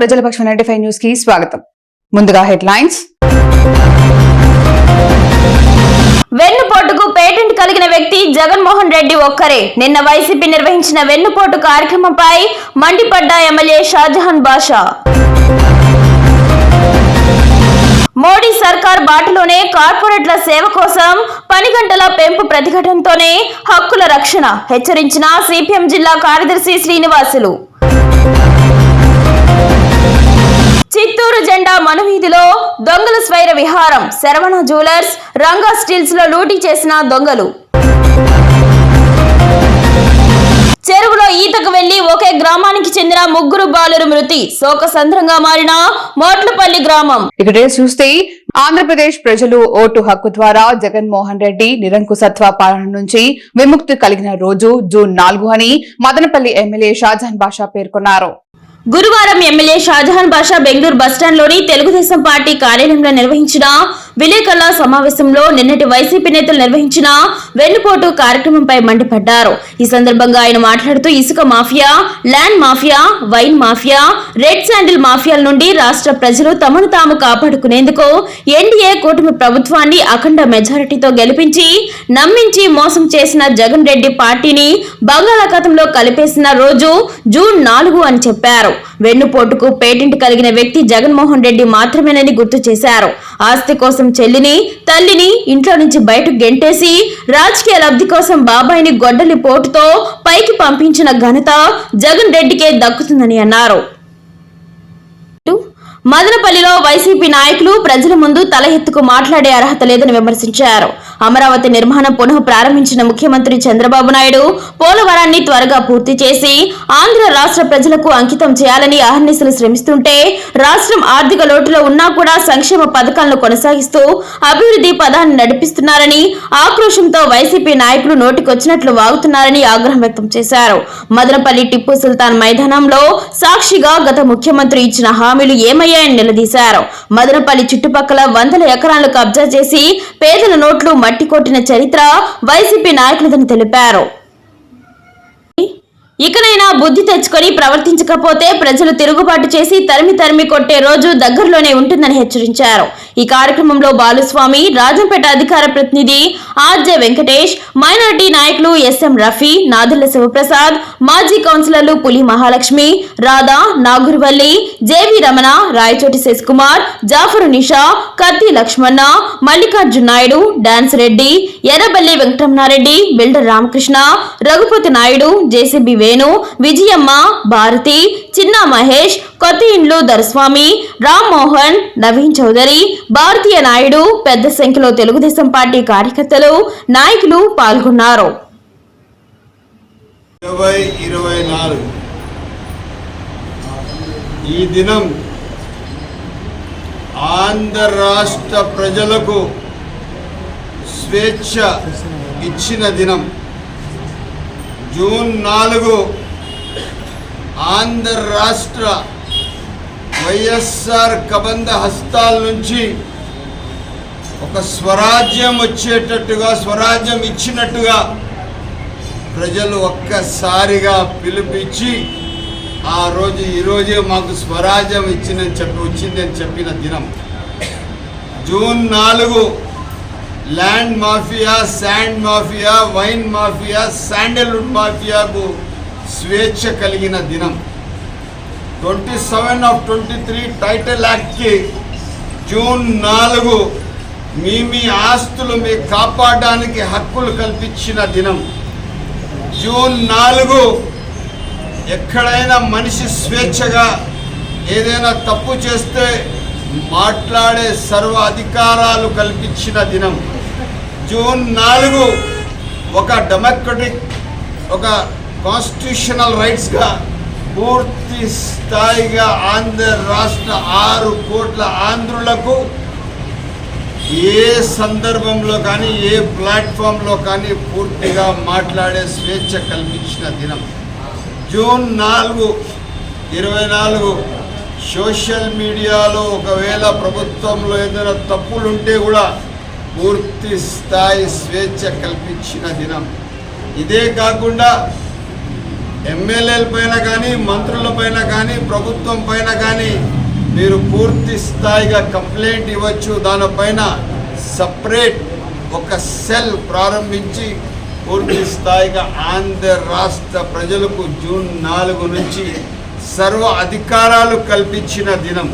ప్రజల పక్షం ninety five న్యూస్కి స్వాగతం. ముందుగా హెడ్లైన్స్. వెన్నుపోటుకు పేటెంట్ కలిగిన వ్యక్తి జగన్మోహన్ రెడ్డి ఒక్కరే. నిన్న వైసీపీ నిర్వహించిన వెన్నుపోటు కార్యక్రమంపై మండిపడ్డ ఎమ్మెల్యే షాజహాన్ బాషా. మోడీ సర్కార్ బాటలోనే కార్పొరేట్ల సేవ కోసం పని గంటల పెంపు ప్రతిఘటనతోనే హక్కుల రక్షణ హెచ్చరించిన సిపిఎం జిల్లా కార్యదర్శి శ్రీనివాసులు. చిత్తూరు జెండా మనవీధిలో దొంగల స్వైర విహారం శరవణ జ్యువెలర్స్ రంగా స్టీల్స్లో లూటీ చేసిన దొంగలు. చెరువులో ఈతకు వెళ్ళి ఒకే గ్రామానికి చెందిన ముగ్గురు బాలురు మృతి శోకసంద్రంగా మారిన మోట్లపల్లి గ్రామం. ఇక చూస్తే ఆంధ్రప్రదేశ్ ప్రజలు ఓటు హక్కు ద్వారా జగన్మోహన్ రెడ్డి నిరంకుశత్వ పాలన నుంచి విముక్తి కలిగిన రోజు జూన్ నాలుగు అని మదనపల్లి ఎమ్మెల్యే షాజహాన్ బాషా పేర్కొన్నారు. గురువారం ఎమ్మెల్యే షాజహాన్ బాషా బెంగళూరు బస్టాండ్లోని తెలుగుదేశం పార్టీ కార్యాలయంలో నిర్వహించిన విలేకరుల సమావేశంలో నిన్నటి వైసీపీ నేతలు నిర్వహించిన వెన్నుపోటు కార్యక్రమంపై మండిపడ్డారు. ఈ సందర్భంగా ఆయన మాట్లాడుతూ ఇసుక mafia land mafia wine mafia red sandal మాఫియాల నుండి రాష్ట్ర ప్రజలు తమను తాము కాపాడుకునేందుకు ఎన్డీఏ కూటమి ప్రభుత్వాన్ని అఖండ మెజారిటీతో గెలిపించి నమ్మించి మోసం చేసిన జగన్ రెడ్డి పార్టీని బంగాళాఖాతంలో కలిపేసిన రోజు జూన్ నాలుగు అని చెప్పారు. వెన్నుపోటుకు పేటెంట్ కలిగిన వ్యక్తి జగన్మోహన్ రెడ్డి మాత్రమేనని గుర్తు చేశారు. ఆస్తి కోసం చెల్లిని తల్లిని ఇంట్లో నుంచి బయటకు గెంటేసి రాజకీయ లబ్ధి కోసం బాబాయిని గొడ్డలి పోటుతో పైకి పంపించిన ఘనత జగన్ రెడ్డికే దక్కుతుందని అన్నారు. మదనపల్లిలో వైసీపీ నాయకులు ప్రజల ముందు తల ఎత్తుకు మాట్లాడే అర్హత లేదని విమర్శించారు. అమరావతి నిర్మాణం పునః ప్రారంభించిన ముఖ్యమంత్రి చంద్రబాబు నాయుడు పోలవరాన్ని త్వరగా పూర్తి చేసి ఆంధ్ర రాష్ట్ర ప్రజలకు అంకితం చేయాలని అహర్నిశలు శ్రమిస్తుంటే రాష్ట్రం ఆర్థిక లోటులో ఉన్నా కూడా సంక్షేమ పథకాలను కొనసాగిస్తూ అభివృద్ధి పదాన్ని నడిపిస్తున్నారని ఆక్రోశంతో వైసీపీ నాయకులు నోటికొచ్చినట్లు వాగుతున్నారని ఆగ్రహం వ్యక్తం చేశారు. మదనపల్లి టిప్పు సుల్తాన్ మైదానంలో సాక్షిగా గత ముఖ్యమంత్రి ఇచ్చిన హామీలు ఏమయ్యాయని నిలదీశారు. మదనపల్లి చుట్టుపక్కల వందల ఎకరాలు కబ్జా చేసి పేదల నోట్లు మట్టి కొట్టిన చరిత్ర వైసీపీ నాయకులదని తెలిపారు. ఇకనైనా బుద్ధి తెచ్చుకొని ప్రవర్తించకపోతే ప్రజలు తిరుగుబాటు చేసి తరిమి తరిమి కొట్టే రోజు దగ్గరలోనే ఉంటుందని హెచ్చరించారు. ఈ కార్యక్రమంలో బాలుస్వామి రాజంపేట అధికార ప్రతినిధి ఆర్జే వెంకటేష్ మైనార్టీ నాయకులు ఎస్ఎం రఫీ నాదుల శివప్రసాద్ మాజీ కౌన్సిలర్లు Puli Mahalakshmi Radha Naguruvalli JV Ramana Rayachoti Sasikumar Jafar Nisha Katti Lakshmana Mallikarjuna Naidu dance Reddy Erraballi Venkataramana Reddy builder Ramakrishna Raghupati Naidu JCB Venu Vijayamma Bharathi Chinna Mahesh కొత్త ఇండ్లు దర్స్వామి రామ్మోహన్ నవీన్ చౌదరి భారతీయ నాయుడు పెద్ద సంఖ్యలో Telugu Desam party కార్యకర్తలు నాయకులు పాల్గొన్నారు. ఈ దినం ఆంధ్ర రాష్ట్ర ప్రజలకు స్వేచ్ఛ ఇచ్చిన దినం. జూన్ నాలుగు ఆంధ్ర రాష్ట్ర వైఎస్ఆర్ కబంధ హస్తాల నుంచి ఒక స్వరాజ్యం వచ్చేటట్టుగా స్వరాజ్యం ఇచ్చినట్టుగా ప్రజలు ఒక్కసారిగా పిలిపించి ఆ రోజు ఈరోజే మాకు స్వరాజ్యం ఇచ్చిందని చెప్పి వచ్చిందని చెప్పిన దినం. జూన్ నాలుగు land mafia sand mafia wine mafia sandalwood మాఫియాకు స్వేచ్ఛ కలిగిన దినం. Twenty seven of twenty three title యాక్ట్కి June నాలుగు మీ మీ ఆస్తులు మీ కాపాడడానికి హక్కులు కల్పించిన దినం. జూన్ నాలుగు ఎక్కడైనా మనిషి స్వేచ్ఛగా ఏదైనా తప్పు చేస్తే మాట్లాడే సర్వ అధికారాలు కల్పించిన దినం. జూన్ నాలుగు ఒక డెమోక్రటిక్ ఒక కాన్స్టిట్యూషనల్ రైట్స్గా పూర్తి స్థాయిగా ఆంధ్ర రాష్ట్ర ఆరు కోట్ల ఆంధ్రులకు ఏ సందర్భంలో కానీ ఏ ప్లాట్ఫామ్లో కానీ పూర్తిగా మాట్లాడే స్వేచ్ఛ కల్పించిన దినం. జూన్ నాలుగు ఇరవై నాలుగు సోషల్ మీడియాలో ఒకవేళ ప్రభుత్వంలో ఏదైనా తప్పులుంటే కూడా పూర్తి స్థాయి స్వేచ్ఛ కల్పించిన దినం. ఇదే కాకుండా ఎమ్మెల్యేల పైన కానీ మంత్రుల పైన కానీ ప్రభుత్వం పైన కానీ మీరు పూర్తి స్థాయిగా కంప్లైంట్ ఇవ్వచ్చు. దానిపైన సపరేట్ ఒక సెల్ ప్రారంభించి పూర్తి స్థాయిగా ఆంధ్ర రాష్ట్ర ప్రజలకు జూన్ నాలుగు నుంచి సర్వ అధికారాలు కల్పించిన దినం.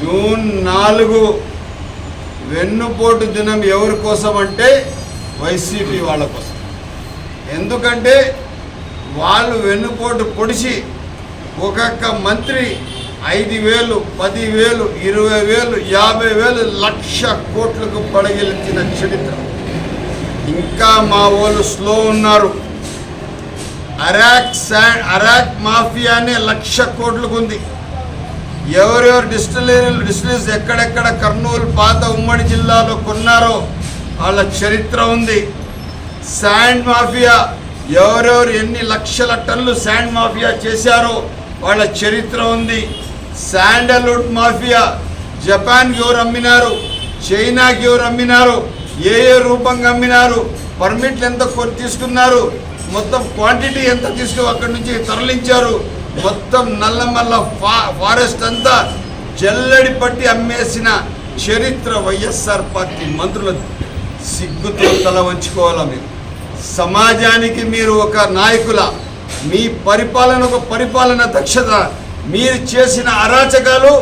జూన్ నాలుగు వెన్నుపోటు దినం ఎవరి కోసం అంటే వైసీపీ వాళ్ళ కోసం. ఎందుకంటే వాళ్ళు వెన్నుపోటు పొడిచి ఒక్కొక్క మంత్రి ఐదు వేలు పదివేలు ఇరవై వేలు యాభై వేలు లక్ష కోట్లకు పడగెలిచిన చరిత్ర. ఇంకా మా వాళ్ళు స్లో ఉన్నారు. అరాక్ శా అరాక్ మాఫియానే లక్ష కోట్లకు ఉంది. ఎవరెవరు డిస్టిలరీలు డిస్టిలరీస్ ఎక్కడెక్కడ కర్నూలు పాత ఉమ్మడి జిల్లాలో కొన్నారో వాళ్ళ చరిత్ర ఉంది. శాండ్ మాఫియా ఎవరెవరు ఎన్ని లక్షల టన్నులు శాండ్ మాఫియా చేశారో వాళ్ళ చరిత్ర ఉంది. శాండల్వుడ్ మాఫియా జపాన్కి ఎవరు అమ్మినారు చైనాకి ఎవరు అమ్మినారు ఏ ఏ రూపంగా అమ్మినారు పర్మిట్లు ఎంత తీసుకున్నారు మొత్తం క్వాంటిటీ ఎంత తీసుకు అక్కడి నుంచి తరలించారు మొత్తం నల్లమల్ల ఫా ఫారెస్ట్ అంతా జల్లడి పట్టి అమ్మేసిన చరిత్ర వైఎస్ఆర్ పార్టీ మంత్రులది సిగ్గుతో తల వంచుకోవాలా మీరు? సమాజానికి మీరు ఒక నాయకుల మీ పరిపాలన ఒక పరిపాలన దక్షత మీరు చేసిన అరాచకాలు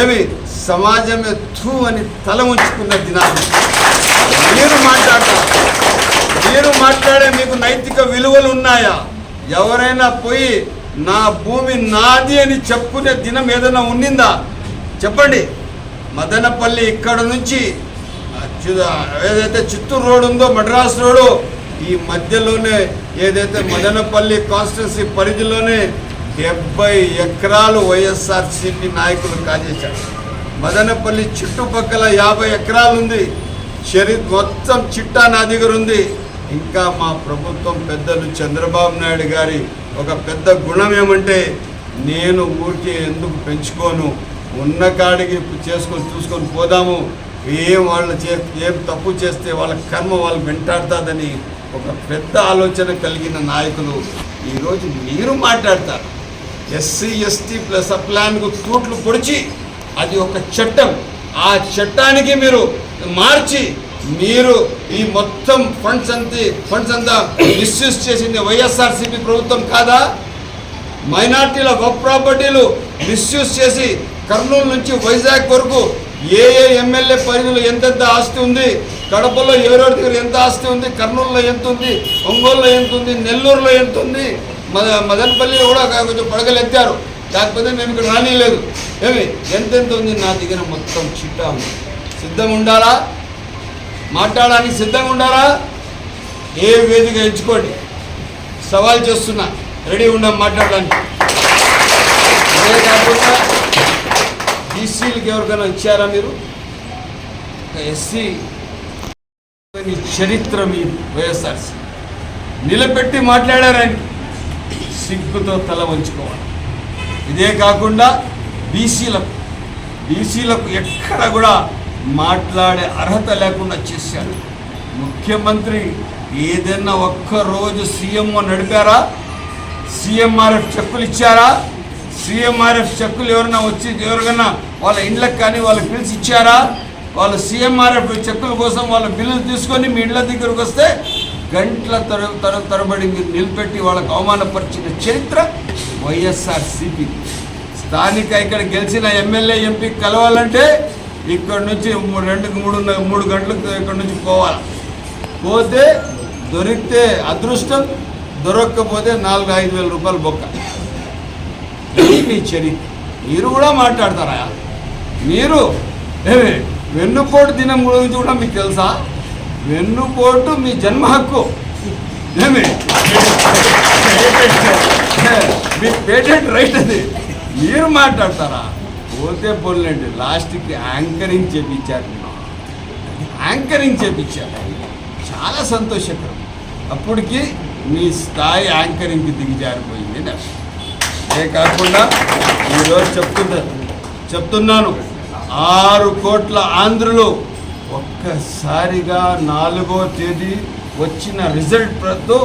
ఏమి? సమాజమే థూ అని తల ఉంచుకున్న దినాలు. మీరు మాట్లాడతారు మీరు మాట్లాడే మీకు నైతిక విలువలు ఉన్నాయా? ఎవరైనా పోయి నా భూమి నాది అని చెప్పుకునే దినం ఏదైనా ఉన్నిందా చెప్పండి. మదనపల్లి ఇక్కడ నుంచి ఏదైతే చిత్తూరు రోడ్ ఉందో మద్రాస్ రోడ్డు ఈ మధ్యలోనే ఏదైతే మదనపల్లి కాన్స్టిట్యున్సీ పరిధిలోనే డెబ్బై ఎకరాలు వైఎస్ఆర్సీపీ నాయకులు కాజేశారు. మదనపల్లి చుట్టుపక్కల యాభై ఎకరాలు ఉంది. చరి మొత్తం చిట్టా నా దగ్గర ఉంది. ఇంకా మా ప్రభుత్వం పెద్దలు చంద్రబాబు నాయుడు గారి ఒక పెద్ద గుణం ఏమంటే నేను ఊరికే ఎందుకు పెంచుకోను? ఉన్న కాడికి చేసుకొని చూసుకొని పోదాము. ఏం వాళ్ళు చే ఏం తప్పు చేస్తే వాళ్ళ కర్మ వాళ్ళు వెంటాడుతుందని ఒక పెద్ద ఆలోచన కలిగిన నాయకులు ఈరోజు మీరు మాట్లాడతారు. ఎస్సీ ఎస్టీ ప్లస్ ప్లాన్కు తూట్లు పొడిచి అది ఒక చట్టం. ఆ చట్టానికి మీరు మార్చి మీరు ఈ మొత్తం ఫండ్స్ అంతా ఫండ్స్ అంతా మిస్యూజ్ చేసింది వైఎస్ఆర్సీపీ ప్రభుత్వం కాదా? మైనార్టీల వర్క్ ప్రాపర్టీలు మిస్యూజ్ చేసి కర్నూలు నుంచి వైజాగ్ వరకు ఏ ఏ ఎమ్మెల్యే పరిధిలో ఎంతెంత ఆస్తి ఉంది కడపలో ఎవరెవరి దగ్గర ఎంత ఆస్తి ఉంది కర్నూలులో ఎంత ఉంది ఒంగోలులో ఎంత ఉంది నెల్లూరులో ఎంత ఉంది మద మదనపల్లిలో కూడా కొంచెం పడగలు ఎత్తారు కాకపోతే మేము ఇక్కడ రానిలేదు ఏమి? ఎంతెంత ఉంది నా దగ్గర మొత్తం చిట్టా ఉంది. సిద్ధంగా ఉండాలా? మాట్లాడడానికి సిద్ధంగా ఉండాలా? ఏ వేదిక ఎంచుకోండి. సవాల్ చేస్తున్నా. రెడీ ఉన్నాం మాట్లాడడానికి. అదే కాకుండా బీసీలకు ఎవరికైనా ఇచ్చారా మీరు? ఎస్సీ చరిత్ర మీ వైఎస్ఆర్సీ. నిలబెట్టి మాట్లాడారని సిగ్గుతో తల వంచుకోవాలి. ఇదే కాకుండా బీసీలకు బీసీలకు ఎక్కడ కూడా మాట్లాడే అర్హత లేకుండా చేశారు. ముఖ్యమంత్రి ఏదైనా ఒక్క రోజు సీఎంఓ నడిపారా? సీఎంఆర్ఎఫ్ చెక్కులు ఇచ్చారా? సీఎంఆర్ఎఫ్ చెక్కులు ఎవరైనా వచ్చి ఎవరికైనా వాళ్ళ ఇండ్లకు కానీ వాళ్ళకి పిలిచి ఇచ్చారా? వాళ్ళు సీఎంఆర్ఎఫ్ చెక్కుల కోసం వాళ్ళ బిల్లులు తీసుకొని మీ ఇళ్ళ దగ్గరకు వస్తే గంటల తర తర తరబడి మీరు నిలబెట్టి వాళ్ళకు అవమానపరిచిన చరిత్ర వైఎస్ఆర్సీపీ స్థానిక ఇక్కడ గెలిచిన ఎమ్మెల్యే ఎంపీ కలవాలంటే ఇక్కడ నుంచి మూ- రెండు మూడు మూడు గంటలకు ఇక్కడ నుంచి పోవాలి. పోతే దొరికితే అదృష్టం దొరక్కపోతే నాలుగు ఐదు వేల రూపాయలు బొక్క. మీ చరిత్ర. మీరు కూడా మాట్లాడతారా? మీరు ఏమి వెన్నుపోటు దినం గురించి కూడా మీకు తెలుసా? వెన్నుపోటు మీ జన్మ హక్కు. ఏమి మీ పేటెంట్ రైట్ అది. మీరు మాట్లాడతారా? పోతే పోలేండి లాస్ట్కి యాంకరింగ్ చేపించారు. యాంకరింగ్ చేపించారు. చాలా సంతోషకరం. అప్పటికి మీ స్థాయి యాంకరింగ్కి దిగజారిపోయింది అని అదే కాకుండా ఈరోజు చెప్తున్నా చెప్తున్నాను. ఆరు కోట్ల ఆంధ్రులు ఒక్కసారిగా నాలుగో తేదీ వచ్చిన రిజల్ట్తో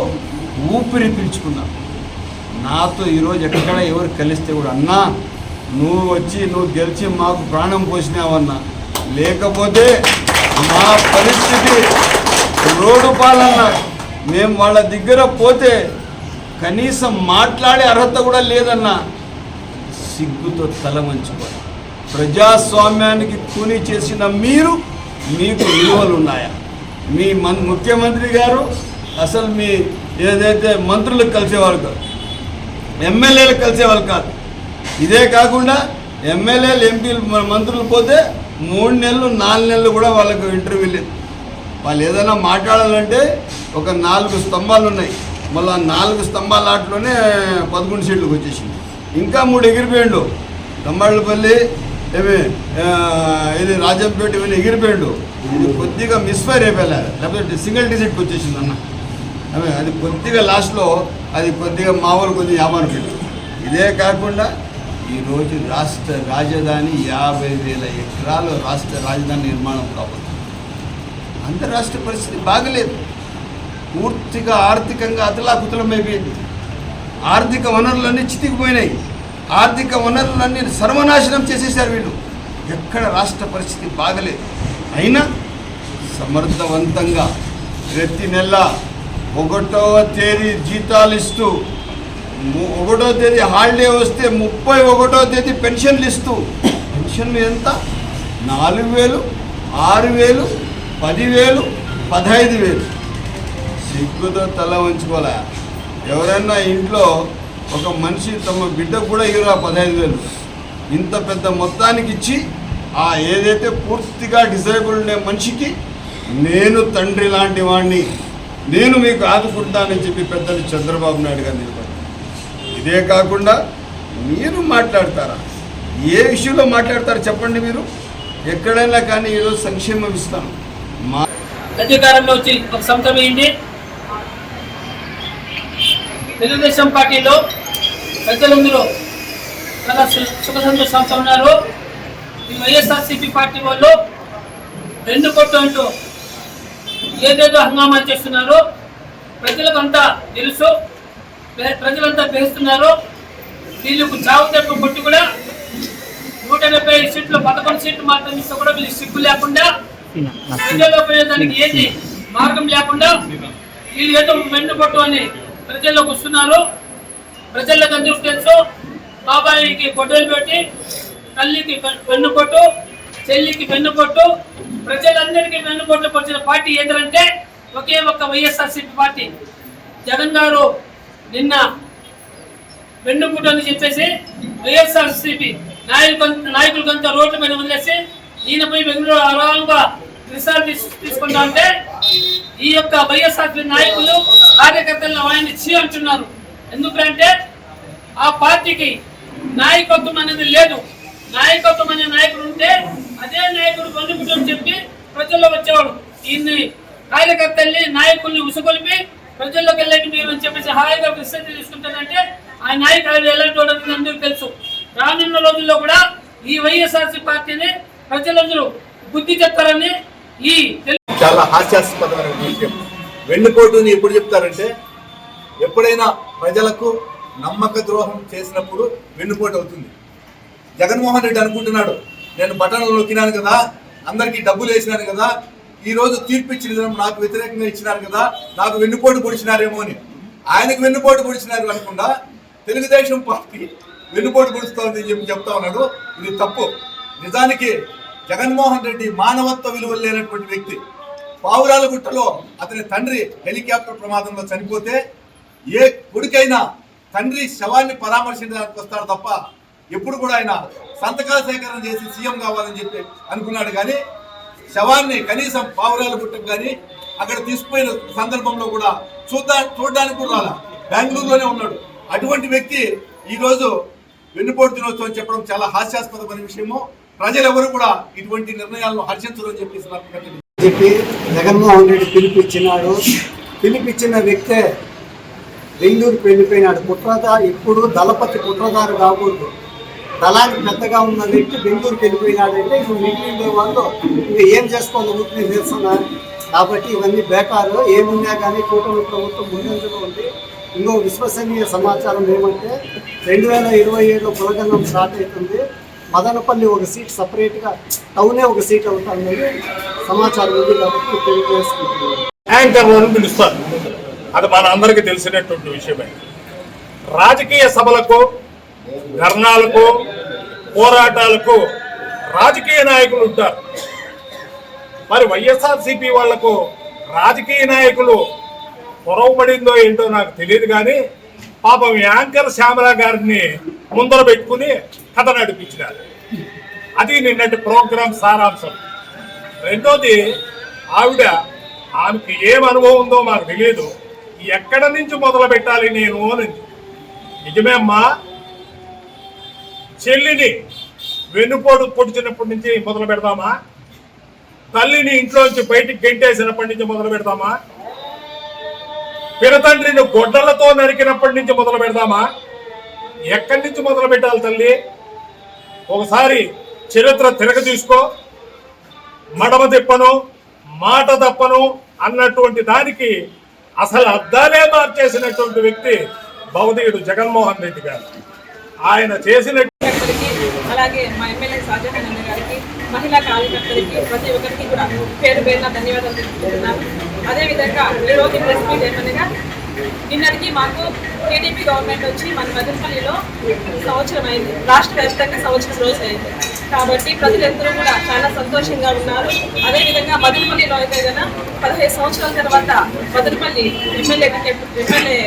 ఊపిరి పీల్చుకున్నారు. నాతో ఈరోజు ఎక్కడ ఎవరు కలిస్తే కూడా అన్నా నువ్వు వచ్చి నువ్వు గెలిచి మాకు ప్రాణం పోసినావన్నా. లేకపోతే మా పరిస్థితి రోడ్డు పాలన. మేము వాళ్ళ దగ్గర పోతే కనీసం మాట్లాడే అర్హత కూడా లేదన్నా. సిగ్గుతో తల మంచుకోవాలి ప్రజాస్వామ్యానికి కూలీ చేసిన మీరు మీకు విలువలు ఉన్నాయా మీ మన్ ముఖ్యమంత్రి గారు అసలు మీ ఏదైతే మంత్రులకు కలిసేవాళ్ళు కాదు ఎమ్మెల్యేలు కలిసేవాళ్ళు కాదు ఇదే కాకుండా ఎమ్మెల్యేలు ఎంపీలు మంత్రులు పోతే మూడు నెలలు నాలుగు నెలలు కూడా వాళ్ళకు ఇంటర్వ్యూ లేదు. వాళ్ళు ఏదైనా మాట్లాడాలంటే ఒక నాలుగు స్తంభాలు ఉన్నాయి. మళ్ళీ ఆ నాలుగు స్తంభాల ఆటలోనే పదకొండు సీట్లకు వచ్చేసింది. ఇంకా మూడు ఎగిరిపోయిండు. తమ్మాళ్ళపల్లి ఏమి ఇది రాజంపేట ఇవన్నీ ఎగిరిపోయిండు. ఇది కొద్దిగా మిస్ఫైర్ అయిపోయా లేకపోతే సింగిల్ డిజిట్కి వచ్చేసింది అన్న. అవి అది కొద్దిగా లాస్ట్లో అది కొద్దిగా మామూలు కొద్దిగా వ్యాపారం ఇదే కాకుండా ఈరోజు రాష్ట్ర రాజధాని యాభై వేల ఎకరాలు రాష్ట్ర రాజధాని నిర్మాణం కాబోతుంది అంతరాష్ట్ర పరిస్థితి బాగలేదు. పూర్తిగా ఆర్థికంగా అతలాకుతలమైపోయింది ఆర్థిక వనరులన్నీ చితికిపోయినాయి. ఆర్థిక వనరులన్నీ సర్వనాశనం చేసేసారు వీళ్ళు. ఎక్కడ రాష్ట్ర పరిస్థితి బాగలేదు. అయినా సమర్థవంతంగా ప్రతి నెల ఒకటవ తేదీ జీతాలు ఇస్తూ ఒకటో తేదీ హాలిడే వస్తే ముప్పై ఒకటో తేదీ పెన్షన్లు ఇస్తూ పెన్షన్లు ఎంత? నాలుగు వేలు ఆరు వేలు పదివేలు పదహైదు వేలు. సిగ్గుతో తల ఉంచుకోలే ఎవరైనా ఇంట్లో ఒక మనిషి తమ బిడ్డకు కూడా ఇవ్వరా పదహైదు వేలు? ఇంత పెద్ద మొత్తానికి ఇచ్చి ఆ ఏదైతే పూర్తిగా డిజైబుల్ ఉండే మనిషికి నేను తండ్రి లాంటి వాడిని నేను మీకు ఆదుకుంటానని చెప్పి పెద్దలు చంద్రబాబు నాయుడు గారు నిలబడి ఇదే కాకుండా మీరు మాట్లాడతారా? ఏ విషయంలో మాట్లాడతారు చెప్పండి మీరు? ఎక్కడైనా కానీ ఈరోజు సంక్షేమం ఇస్తాను మా అధికారంలో వచ్చి ఒక సంవత్సరం అయింది తెలుగుదేశం పార్టీలో ప్రజలందరూ చాలా సు- సుఖ సంతోషంతో ఉన్నారు. ఈ వైఎస్ఆర్సీపీ పార్టీ వాళ్ళు రెండు కొట్టు అంటూ ఏదేదో హంగామా చేస్తున్నారు. ప్రజలకంతా తెలుసు. ప్రజలంతా గ్రహిస్తున్నారు వీళ్ళకు చావు తెప్పు కొట్టి కూడా నూట డెబ్బై ఐదు సీట్లు పదకొండు సీట్లు మాత్రం ఇస్తే కూడా వీళ్ళు సిగ్గు లేకుండా ప్రజల్లో పోయేదానికి ఏది? మార్గం లేకుండా వీళ్ళు ఏదో వెన్నుపట్టు అని ప్రజల్లోకి వస్తున్నారు. ప్రజలకు అందరూ తెలుసు బాబాయికి గొడ్డలు పెట్టి తల్లికి వె- వెన్నుపట్టు చెల్లికి వెన్నుపట్టు ప్రజలందరికీ వెన్నుపట్టు వచ్చిన పార్టీ ఏంటంటే ఒకే ఒక్క వైఎస్ఆర్సీపీ పార్టీ. జగన్ గారు నిన్న వెన్నుపూట అని చెప్పేసి వైఎస్ఆర్సీపీ నాయకులు నాయకులకంతా రోడ్ల మీద వదిలేసి ఈయనపై బెంగళూరు ఆరాంగా రిసార్ట్ తీసుకుంటా ఉంటే ఈ యొక్క వైఎస్ఆర్సీపీ నాయకులు కార్యకర్తలను ఆయన చీ అంటున్నారు ఎందుకంటే ఆ పార్టీకి నాయకత్వం అనేది లేదు. నాయకత్వం అనే నాయకుడు ఉంటే అదే నాయకుడు వెన్నుపుటం చెప్పి ప్రజల్లో వచ్చేవాడు. ఈయన్ని కార్యకర్తల్ని నాయకుల్ని ఉసుగొలిపి ప్రజల్లోకి వెళ్ళండి మీరు అని చెప్పేసి హాయిగా విశ్రాంతి తీసుకుంటానంటే ఆ నాయకులు ఎలాంటి వాడు అందరూ అందరికీ తెలుసు. రానున్న రోజుల్లో కూడా ఈ వైఎస్ఆర్సీ పార్టీని ప్రజలందరూ బుద్ధి చెప్తారని ఈ చాలా హాస్యాస్పదమైన విషయం. వెన్నుపోటుని ఎప్పుడు చెప్తారంటే ఎప్పుడైనా ప్రజలకు నమ్మక ద్రోహం చేసినప్పుడు వెన్నుపోటు అవుతుంది. జగన్మోహన్ రెడ్డి అనుకుంటున్నాడు నేను బటన్లు నొక్కినాను కదా అందరికీ డబ్బులు వేసినాను కదా ఈ రోజు తీర్పు ఇచ్చిన విధానం నాకు వ్యతిరేకంగా ఇచ్చినారు కదా నాకు వెన్నుపోటు పొడిచినారేమో అని. ఆయనకు వెన్నుపోటు పొడిచినారు అనకుండా తెలుగుదేశం పార్టీ వెన్నుపోటు పొడుస్తోంది అని చెప్పి చెప్తా ఉన్నాడు. ఇది తప్పు. నిజానికి జగన్మోహన్ రెడ్డి మానవత్వ విలువలు లేనటువంటి వ్యక్తి. పావురాల గుట్టలో అతని తండ్రి హెలికాప్టర్ ప్రమాదంలో చనిపోతే ఏ కొడుకైనా తండ్రి శవాన్ని పరామర్శించడానికి వస్తాడు తప్ప ఎప్పుడు కూడా ఆయన సంతకాల సేకరణ చేసి సీఎం కావాలని చెప్పి అనుకున్నాడు. కానీ శవాన్ని కనీసం పావురాల గుట్టకు కానీ అక్కడ తీసుకుపోయిన సందర్భంలో కూడా చూద్దా చూడడానికి కూడా రాలా. బెంగళూరులోనే ఉన్నాడు. అటువంటి వ్యక్తి ఈరోజు వెన్నుపోటు దినోత్సవం చెప్పడం చాలా హాస్యాస్పదమైన విషయము. ప్రజలెవరూ కూడా ఇటువంటి నిర్ణయాలను హర్షించరు అని చెప్పి చెప్పి జగన్మోహన్ రెడ్డి పిలిపించినాడు పిలిపించిన వ్యక్తే బెంగళూరుకు వెళ్ళిపోయినాడు. కుట్రదారు ఇప్పుడు దళపతి కుట్రదారు కాకూడదు. దళానికి పెద్దగా ఉన్న వ్యక్తి బెంగళూరుకి వెళ్ళిపోయినాడంటే ఇప్పుడు మిగిలిన వాళ్ళు ఇంకా ఏం చేసుకోవాలి ఊరికి నిరసన కాబట్టి ఇవన్నీ బేకారు. ఏమున్నా కానీ కూటమి ప్రభుత్వం ముందంజలో ఉంది. ఇంకో విశ్వసనీయ సమాచారం ఏమంటే రెండు వేల ఇరవై ఏడులో కులగంగం స్టార్ట్ అవుతుంది. మదనపల్లి ఒక సీట్ సపరేట్గా టౌనే ఒక సీట్ అవుతుందని సమాచారం ఉంది కాబట్టి తెలియజేసుకుంటున్నాను. పిలుస్తారు. అది మన అందరికీ తెలిసినటువంటి విషయమే. రాజకీయ సభలకు ధర్నాలకు పోరాటాలకు రాజకీయ నాయకులు ఉంటారు. మరి వైఎస్ఆర్సీపీ వాళ్ళకు రాజకీయ నాయకులు పొరవబడిందో ఏంటో నాకు తెలియదు కానీ పాపం యాంకర్ శ్యామల గారిని ముందర పెట్టుకుని కథ నడిపించినారు. అది నిన్నటి ప్రోగ్రాం సారాంశం. రెండోది ఆవిడ ఆమెకి ఏం అనుభవం ఉందో మాకు తెలియదు. ఎక్కడ నుంచి మొదలు పెట్టాలి నేను అని. నిజమే అమ్మా చెల్లిని వెన్నుపోటు పొడిచినప్పటి నుంచి మొదలు పెడదామా తల్లిని ఇంట్లోంచి బయటికి గెంటేసినప్పటి నుంచి మొదలు పెడదామా పినతండ్రిని గొడ్డలతో నరికినప్పటి నుంచి మొదలు పెడదామా ఎక్కడి నుంచి మొదలు పెట్టాలి తల్లి? ఒకసారి చరిత్ర తిరగ తీసుకో. మడమ తిప్పను మాట తప్పను అన్నటువంటి దానికి అసలు అద్దాలే మార్చేసినటువంటి వ్యక్తి భౌతికుడు జగన్మోహన్ రెడ్డి గారు. ఆయన చేసిన అలాగే మా ఎమ్మెల్యే షాజహాన్ అన్న గారికి మహిళా కార్యకర్తలకి ప్రతి ఒక్కరికి కూడా పేరు పేరున ధన్యవాదాలు తెలుపుతున్నాను అదేవిధంగా ఈరోజు ప్రెస్ మీట్ ఏమనగా నిన్నటికి మాకు టీడీపీ గవర్నమెంట్ వచ్చి మన మదనపల్లిలో సంవత్సరం అయింది రాష్ట్ర వ్యాప్తంగా సంవత్సరం రోజు అయింది. కాబట్టి ప్రజలందరూ కూడా చాలా సంతోషంగా ఉన్నారు. అదేవిధంగా మదనపల్లిలో అయితే కదా పదిహేను సంవత్సరాల తర్వాత మదనపల్లి ఎమ్మెల్యే ఎమ్మెల్యే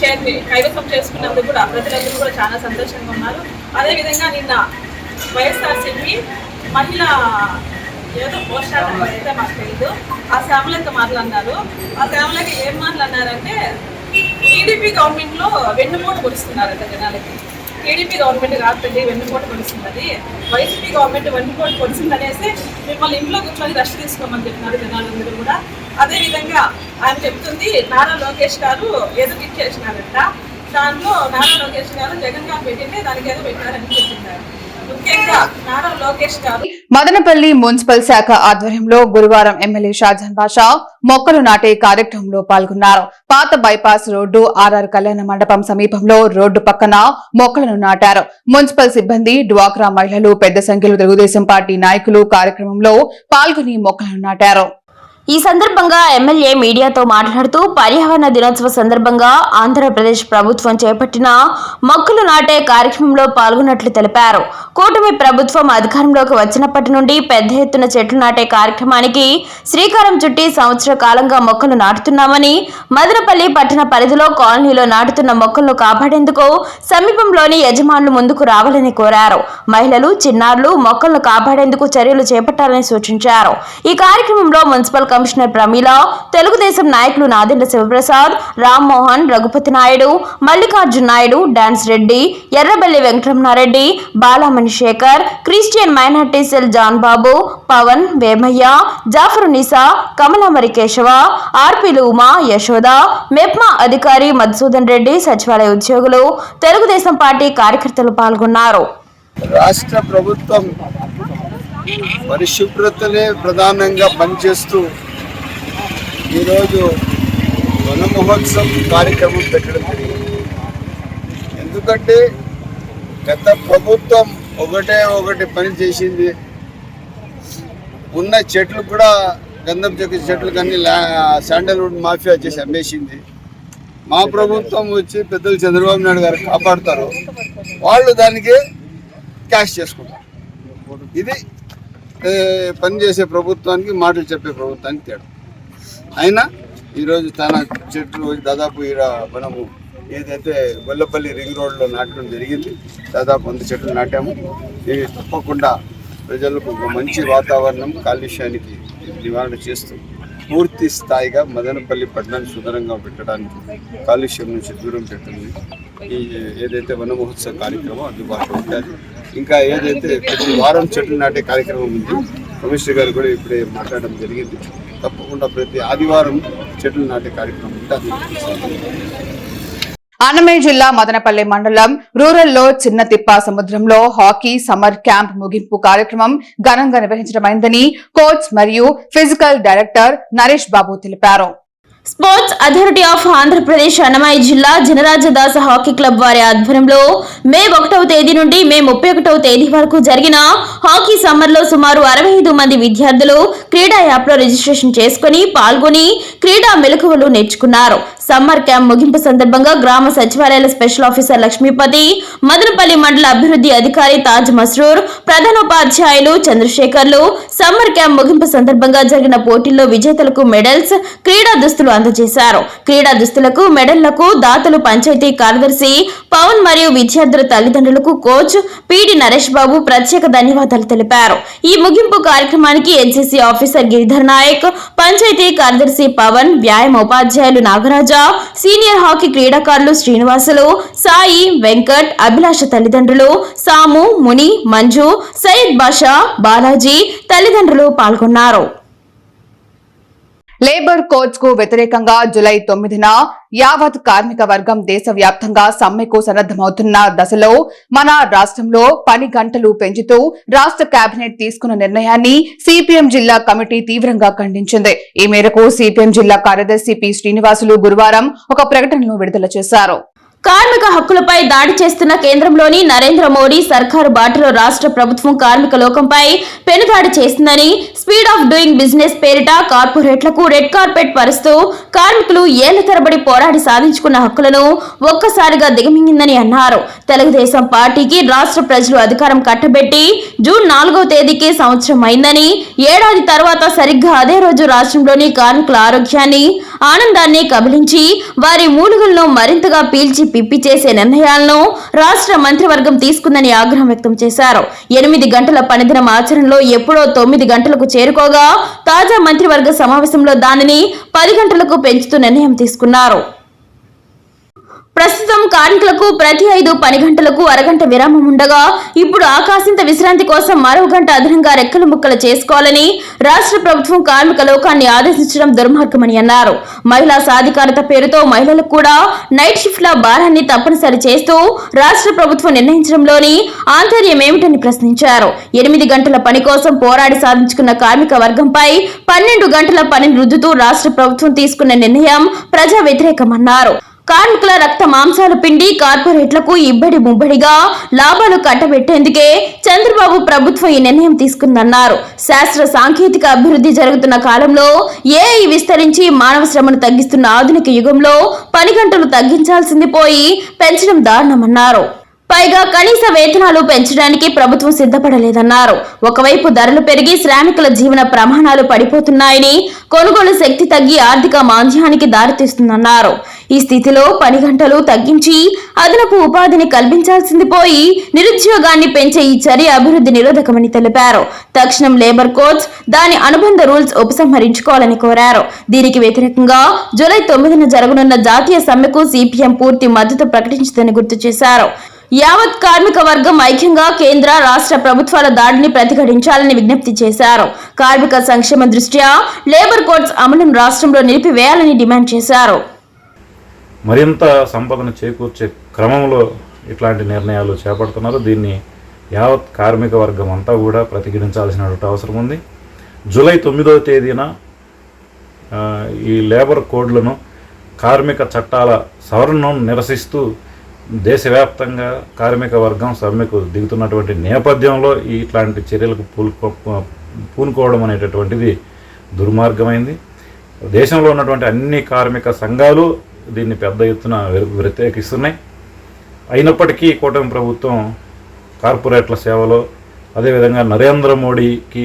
చైర్ని కైవసం చేసుకున్నందుకు కూడా ప్రజలందరూ కూడా చాలా సంతోషంగా ఉన్నారు. అదేవిధంగా నిన్న వైఎస్ఆర్సీపీ మహిళా ఏదో పోస్టర్ అయితే మాకు తెలియదు ఆ శ్యామలతో మాట్లాడినారు. ఆ శ్యామలకి ఏం మాట్లాడినారంటే టీడీపీ గవర్నమెంట్లో వెన్నుపోటు పొడుస్తున్నారంట జనాలకి. టీడీపీ గవర్నమెంట్ కాదండి వెన్నుపోటు పొడుస్తున్నది. వైసీపీ గవర్నమెంట్ వెన్నుపోటు పొడిచిందనేసి మిమ్మల్ని ఇంట్లో కూర్చొని రెస్ట్ తీసుకోమని చెప్పినారు జనాలందరూ కూడా. అదేవిధంగా ఆయన చెప్తుంది నారా లోకేష్ గారు ఏదో గిట్ చేసినారంట. దాంట్లో నారా లోకేష్ గారు జగన్ గారు పెట్టింటే దానికి ఏదో పెట్టారని చెప్తున్నారు మదనపల్లి మున్సిపల్ శాఖ ఆధ్వర్యంలో గురువారం ఎమ్మెల్యే షాజహాన్ బాషా మొక్కలు నాటే కార్యక్రమంలో పాల్గొన్నారు. పాత బైపాస్ రోడ్డు ఆర్ఆర్ కళ్యాణ మండపం సమీపంలో రోడ్డు పక్కన మొక్కలను నాటారు. మున్సిపల్ సిబ్బంది డ్వాక్రా మహిళలు పెద్ద సంఖ్యలో తెలుగుదేశం పార్టీ నాయకులు కార్యక్రమంలో పాల్గొని మొక్కలను నాటారు. ఈ సందర్భంగా ఎమ్మెల్యే మీడియాతో మాట్లాడుతూ పర్యావరణ దినోత్సవ సందర్భంగా ఆంధ్రప్రదేశ్ ప్రభుత్వం చేపట్టిన మొక్కలు నాటే కార్యక్రమంలో పాల్గొన్నట్లు తెలిపారు. కూటమి ప్రభుత్వం అధికారంలోకి వచ్చినప్పటి నుండి పెద్ద ఎత్తున చెట్లు నాటే కార్యక్రమానికి శ్రీకారం చుట్టి సంవత్సర కాలంగా మొక్కలు నాటుతున్నామని మదనపల్లి పట్టణ పరిధిలో కాలనీలో నాటుతున్న మొక్కలను కాపాడేందుకు సమీపంలోని యజమానులు ముందుకు రావాలని కోరారు. మహిళలు చిన్నారులు మొక్కలను కాపాడేందుకు చర్యలు చేపట్టాలని సూచించారు. ఈ కార్యక్రమంలో మున్సిపల్ కమిషనర్ ప్రమీల తెలుగుదేశం నాయకులు Nadendla Sivaprasad Rammohan Raghupathi Naidu Mallikarjun Naidu dance Reddy Errabelli Venkataramana Reddy Balamani Sekhar Christian minority cell John Babu Pavan Vemayya Jafar Nisa Kamalamari Kesava ఆర్పిలు Uma Yashoda MEPMA అధికారి మధుసూదన్ రెడ్డి సచివాలయ ఉద్యోగులు తెలుగుదేశం పార్టీ కార్యకర్తలు పాల్గొన్నారు. రాష్ట్ర ప్రభుత్వం పరిశుభ్రతనే ప్రధానంగా పనిచేస్తూ ఈరోజు వన మహోత్సవం కార్యక్రమం పెట్టడం జరిగింది. ఎందుకంటే గత ప్రభుత్వం ఒకటే ఒకటి పని చేసింది. ఉన్న చెట్లు కూడా గంధం చెక్క చెట్లు కానీ శాండల్వుడ్ మాఫియా చేసి అమ్మేసింది. మా ప్రభుత్వం వచ్చి పెద్దలు చంద్రబాబు నాయుడు గారు కాపాడుతారు. వాళ్ళు దానికి క్యాష్ చేసుకుంటారు. ఇది పనిచేసే ప్రభుత్వానికి మాటలు చెప్పే ప్రభుత్వానికి తేడా. అయినా ఈరోజు చాలా చెట్లు దాదాపు ఈడ మనము ఏదైతే గొల్లపల్లి రింగ్ రోడ్లో నాటడం జరిగింది దాదాపు వంద చెట్లు నాటాము. ఇవి తప్పకుండా ప్రజలకు ఒక మంచి వాతావరణం కాలుష్యానికి నివారణ చేస్తూ పూర్తి స్థాయిగా మదనపల్లి పట్టణాన్ని సుందరంగా పెట్టడానికి కాలుష్యం నుంచి దూరం పెట్టింది ఈ ఏదైతే వన మహోత్సవ కార్యక్రమం అందుబాటులో ఉంటుంది ఇంకా ఏదైతే ప్రతి వారం చెట్లు నాటే కార్యక్రమం ఉంది కమిషనర్ గారు కూడా ఇప్పుడే మాట్లాడడం జరిగింది. తప్పకుండా ప్రతి ఆదివారం చెట్లు నాటే కార్యక్రమం ఉంటుంది అన్నమయ్య జిల్లా మదనపల్లి మండలం రూరల్లో చిన్న తిప్ప సముద్రంలో హాకీ సమ్మర్ క్యాంప్ ముగింపు కార్యక్రమం ఘనంగా నిర్వహించడమైందని కోచ్ మరియు ఫిజికల్ డైరెక్టర్ నరేష్ బాబు తెలిపారు. Sports authority of Andhra Pradesh Annamayya జిల్లా జనరాజదాస హాకీ క్లబ్ వారి ఆధ్వర్యంలో మే ఒకటవ తేదీ నుండి మే ముప్పై ఒకటవ తేదీ వరకు జరిగిన హాకీ సమ్మర్లో సుమారు అరవై ఐదు మంది విద్యార్థులు క్రీడా యాప్లో రిజిస్ట్రేషన్ చేసుకుని పాల్గొని క్రీడా మెలకువలు నేర్చుకున్నారు. సమ్మర్ క్యాంప్ ముగింపు సందర్భంగా గ్రామ సచివాలయాల స్పెషల్ ఆఫీసర్ లక్ష్మీపతి మదనపల్లి మండల అభివృద్ధి అధికారి తాజ్ మస్రూర్ ప్రధానోపాధ్యాయులు చంద్రశేఖర్లు. సమ్మర్ క్యాంప్ ముగింపు సందర్భంగా జరిగిన పోటీల్లో విజేతలకు మెడల్స్ క్రీడా దుస్తులు అందజేశారు. క్రీడా దుస్తులకు మెడళ్ళకు దాతలు పంచాయతీ కార్యదర్శి పవన్ మరియు విద్యార్థుల తల్లిదండ్రులకు కోచ్ పిడి నరేష్ బాబు ప్రత్యేక ధన్యవాదాలు తెలిపారు. ఈ ముగింపు కార్యక్రమానికి ఎన్సీసీ ఆఫీసర్ గిరిధర్ నాయక్ పంచాయతీ కార్యదర్శి పవన్ వ్యాయామ ఉపాధ్యాయులు నాగరాజ సీనియర్ హాకీ క్రీడాకారులు శ్రీనివాసులు సాయి వెంకట్ అభిలాష తల్లిదండ్రులు సాము ముని మంజు సయ్యద్ బాషా బాలాజీ తల్లిదండ్రులు పాల్గొన్నారు. లేబర్ కోడ్స్కు వ్యతిరేకంగా జులై తొమ్మిదిన యావత్ కార్మిక వర్గం దేశవ్యాప్తంగా సమ్మెకు సన్నద్దమవుతున్న దశలో మన రాష్ట్రంలో పని గంటలు పెంచుతూ రాష్ట్ర కేబినెట్ తీసుకున్న నిర్ణయాన్ని సిపిఎం జిల్లా కమిటీ తీవ్రంగా ఖండించింది. ఈ మేరకు సిపిఎం జిల్లా కార్యదర్శి పి శ్రీనివాసులు గురువారం ఒక ప్రకటనను విడుదల చేశారు. కార్మిక హక్కులపై దాడి చేస్తున్న కేంద్రంలోని నరేంద్ర మోడీ సర్కారు బాటలో రాష్ట్ర ప్రభుత్వం కార్మిక లోకంపై పెనుదాడి చేస్తుందని స్పీడ్ ఆఫ్ డూయింగ్ బిజినెస్ పేరిట కార్పొరేట్లకు రెడ్ కార్పెట్ పరుస్తూ కార్మికులు ఏళ్ళ తరబడి పోరాడి సాధించుకున్న హక్కులను ఒక్కసారిగా దిగమింగిందని అన్నారు. తెలుగుదేశం పార్టీకి రాష్ట్ర ప్రజలు అధికారం కట్టబెట్టి జూన్ నాలుగవ తేదీకి సంవత్సరం అయిందని ఏడాది తర్వాత సరిగ్గా అదే రోజు రాష్ట్రంలోని కార్మికుల ఆరోగ్యాన్ని ఆనందాన్ని కబలించి వారి మూలుగులను మరింతగా పీల్చి పిప్పి చేసే నిర్ణయాలను రాష్ట్ర మంత్రివర్గం తీసుకుందని ఆగ్రహం వ్యక్తం చేశారు. ఎనిమిది గంటల పనిదినం ఆచరణలో ఎప్పుడో తొమ్మిది గంటలకు చేరుకోగా తాజా మంత్రివర్గ సమావేశంలో దానిని పది గంటలకు పెంచుతూ నిర్ణయం తీసుకున్నారు. ప్రస్తుతం కార్మికులకు ప్రతి ఐదు పని గంటలకు అరగంట విరామం ఉండగా ఇప్పుడు ఆకాశంత విశ్రాంతి కోసం మరో గంట అదనంగా రెక్కలు ముక్కలు చేసుకోవాలని రాష్ట్ర ప్రభుత్వం కార్మిక లోకాన్ని ఆదేశించడం దుర్మార్గమని అన్నారు. మహిళా సాధికారత పేరుతో మహిళలకు కూడా నైట్ షిఫ్ట్ల భారాన్ని తప్పనిసరి చేస్తూ రాష్ట్ర ప్రభుత్వం నిర్ణయించడంలోని ఆంతర్యం ఏమిటని ప్రశ్నించారు. ఎనిమిది గంటల పని కోసం పోరాడి సాధించుకున్న కార్మిక వర్గంపై పన్నెండు గంటల పనిని రుద్దుతూ రాష్ట్ర ప్రభుత్వం తీసుకున్న నిర్ణయం ప్రజా వ్యతిరేకమన్నారు. కార్మికుల రక్త మాంసాలు పిండి కార్పొరేట్లకు ఇబ్బడి ముబ్బడిగా లాభాలు కట్టబెట్టేందుకే చంద్రబాబు ప్రభుత్వం ఈ నిర్ణయం తీసుకుందన్నారు. శాస్త్ర సాంకేతిక అభివృద్ధి జరుగుతున్న కాలంలో ఏఐ విస్తరించి మానవ శ్రమను తగ్గిస్తున్న ఆధునిక యుగంలో పని గంటలు తగ్గించాల్సింది పోయి పెంచడం దారుణమన్నారు. పైగా కనీస వేతనాలు పెంచడానికి ప్రభుత్వం సిద్ధపడలేదన్నారు. ఒకవైపు ధరలు పెరిగి శ్రామికుల జీవన ప్రమాణాలు పడిపోతున్నాయని కొనుగోలు శక్తి తగ్గి ఆర్థిక మాంద్యానికి దారితీస్తుందన్నారు. ఈ స్థితిలో పని గంటలు తగ్గించి అదనపు ఉపాధిని కల్పించాల్సింది పోయి నిరుద్యోగాన్ని పెంచే ఈ చర్య అభివృద్ధి నిరోధకమని తెలిపారు. తక్షణం లేబర్ కోడ్స్ దాని అనుబంధ రూల్స్ ఉపసంహరించుకోవాలని కోరారు. దీనికి వ్యతిరేకంగా జూలై తొమ్మిదిన జరగనున్న జాతీయ సమ్మెకు సిపిఎం పూర్తి మద్దతు ప్రకటించిందని గుర్తు చేశారు. యావత్ కార్మిక వర్గం ఐక్యంగా కేంద్ర రాష్ట్ర ప్రభుత్వాల దాడిని ప్రతిఘటించాలని విజ్ఞప్తి చేశారు. కార్మిక సంక్షేమ దృష్ట్యా లేబర్ కోడ్స్ అమలును రాష్ట్రంలో నిలిపివేయాలని డిమాండ్ చేశారు. మరింత సంపదను చేకూర్చే క్రమంలో ఇట్లాంటి నిర్ణయాలు చేపడుతున్నారు. దీన్ని యావత్ కార్మిక వర్గం అంతా కూడా ప్రతిఘటించాల్సిన అవసరం ఉంది. జూలై తొమ్మిదవ తేదీన ఈ లేబర్ కోడ్లను కార్మిక చట్టాల సవరణను నిరసిస్తూ దేశవ్యాప్తంగా కార్మిక వర్గం సమ్మెకు దిగుతున్నటువంటి నేపథ్యంలో ఇట్లాంటి చర్యలకు పూనుకో పూనుకోవడం అనేటటువంటిది దుర్మార్గమైంది. దేశంలో ఉన్నటువంటి అన్ని కార్మిక సంఘాలు దీన్ని పెద్ద ఎత్తున వ్యతిరేకిస్తున్నాయి. అయినప్పటికీ కూటమి ప్రభుత్వం కార్పొరేట్ల సేవలో అదేవిధంగా నరేంద్ర మోడీకి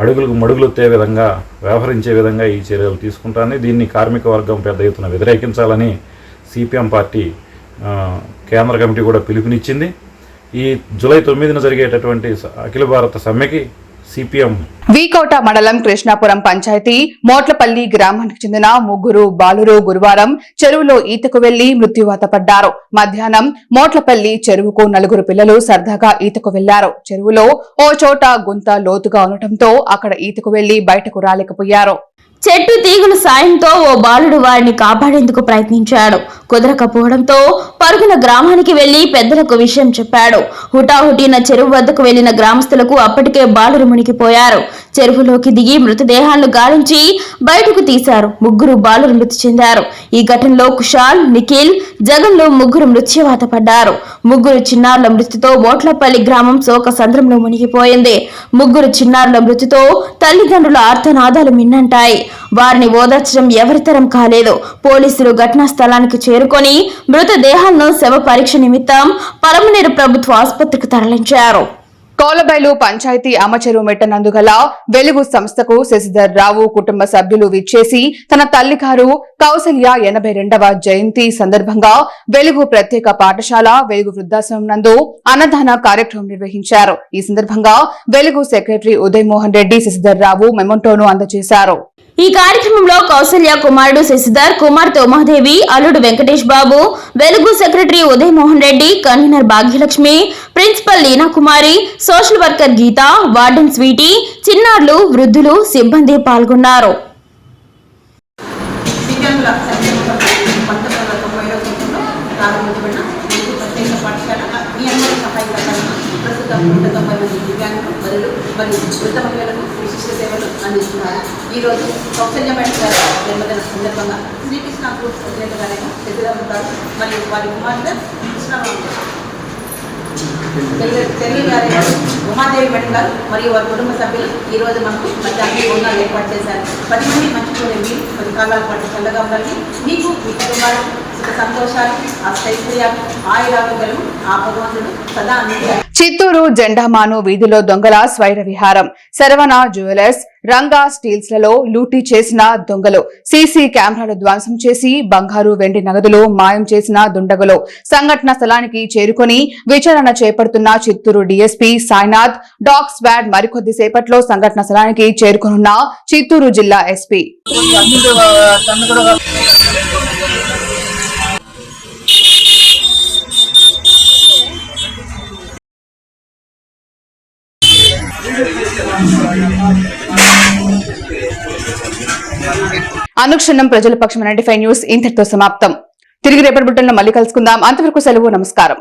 అడుగులకు మడుగులొత్తే విధంగా వ్యవహరించే విధంగా ఈ చర్యలు తీసుకుంటాను దీన్ని కార్మిక వర్గం పెద్ద ఎత్తున వ్యతిరేకించాలని సిపిఎం పార్టీ కేంద్ర కమిటీ కూడా పిలుపునిచ్చింది. ఈ జూలై తొమ్మిదిన జరిగేటటువంటి అఖిల భారత సమ్మెకి సిపిఎం వీకోట మండలం కృష్ణాపురం పంచాయతీ మోట్లపల్లి గ్రామానికి చెందిన ముగ్గురు బాలురు గురువారం చెరువులో ఈతకు వెళ్ళి మృత్యువాత పడ్డారు. మధ్యాహ్నం మోట్లపల్లి చెరువుకు నలుగురు పిల్లలు సరదాగా ఈతకు వెళ్ళారు చెరువులో ఓ చోట గుంత లోతుగా ఉండటంతో అక్కడ ఈతకు వెళ్ళి బయటకు రాలేకపోయారు. చెట్టు తీగుల సాయంతో ఓ బాలుడు వారిని కాపాడేందుకు ప్రయత్నించాడు. కుదరకపోవడంతో పరుగున గ్రామానికి వెళ్ళి పెద్దలకు విషయం చెప్పాడు. హుటాహుటిన చెరువు వద్దకు వెళ్ళిన గ్రామస్తులకు అప్పటికే బాలురు మునిగిపోయారు. చెరువులోకి దిగి మృతదేహాలను గాలించి బయటకు తీశారు. ముగ్గురు బాలురు మృతి చెందారు. ఈ ఘటనలో కుషాల్ నిఖిల్ జగన్లు ముగ్గురు మృత్యువాత పడ్డారు. ముగ్గురు చిన్నారుల మృతితో ఓట్లపల్లి గ్రామం శోక సంద్రంలో మునిగిపోయింది. ముగ్గురు చిన్నారుల మృతితో తల్లిదండ్రుల ఆర్తనాదాలు మిన్నంటాయి. వారిని ఓదార్చడం ఎవరితరం కాలేదు. పోలీసులు ఘటనా స్థలానికి చేరుకొని మృతదేహాలను శవ పరీక్ష నిమిత్తం పలమనేరు ప్రభుత్వ ఆసుపత్రికి తరలించారు. కోలబైలు పంచాయతీ అమచెరు మెట్టనందుగల వెలుగు సంస్థకు శశిధర్ రావు కుటుంబ సభ్యులు విచ్చేసి తన తల్లిగారు కౌసల్య ఎనభై రెండవ జయంతి సందర్భంగా వెలుగు ప్రత్యేక పాఠశాల వెలుగు వృద్ధాశ్రమం నందు అన్నదాన కార్యక్రమం నిర్వహించారు. ఈ సందర్భంగా వెలుగు సెక్రటరీ ఉదయ్ మోహన్ రెడ్డి శశిధర్ రావు మెమంటోను అందజేశారు. ఈ కార్యక్రమంలో కౌసల్య కుమారుడు శశిధర్ కుమార్తె ఉమాదేవి అల్లుడు Venkatesh Babu Velugu secretary Uday Mohan Reddy convener Bhagyalakshmi principal Leena Kumari social worker Geetha warden Sweety చిన్నారులు వృద్ధులు సిబ్బంది పాల్గొన్నారు. ప్రస్తుతం నూట తొంభై మంది దివ్యాంగులు మరియు మరియు వృద్ధ మహిళలకు విశిష్ట సేవలు అందిస్తున్నారు. ఈరోజు కౌశల్య మేడం గారి జన్మదిన సందర్భంగా శ్రీకృష్ణ గ్రూప్ అధినేత గారైన పెద్దరాము గారు మరియు వారి కుమార్తె కృష్ణరావు గారు తెలుగు తెలుగు ఉమాదేవి మేడం గారు మరియు వారి కుటుంబ సభ్యులు ఈరోజు మనకు మధ్యాహ్నం భోజనాలు ఏర్పాటు చేశారు. పది మంది మంచి మీరు పది కాలాల పాటు చల్లగా ఉండాలి. మీకు మీ కుటుంబాలకు చిత్తూరు జెండామాను వీధిలో దొంగల స్వైర విహారం శరవణ జ్యువెలర్స్ రంగా స్టీల్స్లలో లూటీ చేసిన దొంగలు సీసీ కెమెరాలు ధ్వంసం చేసి బంగారు వెండి నగదులు మాయం చేసిన దుండగులు సంఘటన స్థలానికి చేరుకొని విచారణ చేపడుతున్న Chittoor DSP Sainath dog squad మరికొద్ది సేపట్లో సంఘటన స్థలానికి చేరుకునున్న చిత్తూరు జిల్లా ఎస్పీ. అనుక్షణం ప్రజల పక్షం నైన్టీ ఫైవ్ న్యూస్ ఇంతటితో సమాప్తం. తిరిగి రేపటి బుట్టంలో మళ్ళీ కలుసుకుందాం. అంతవరకు సెలవు నమస్కారం.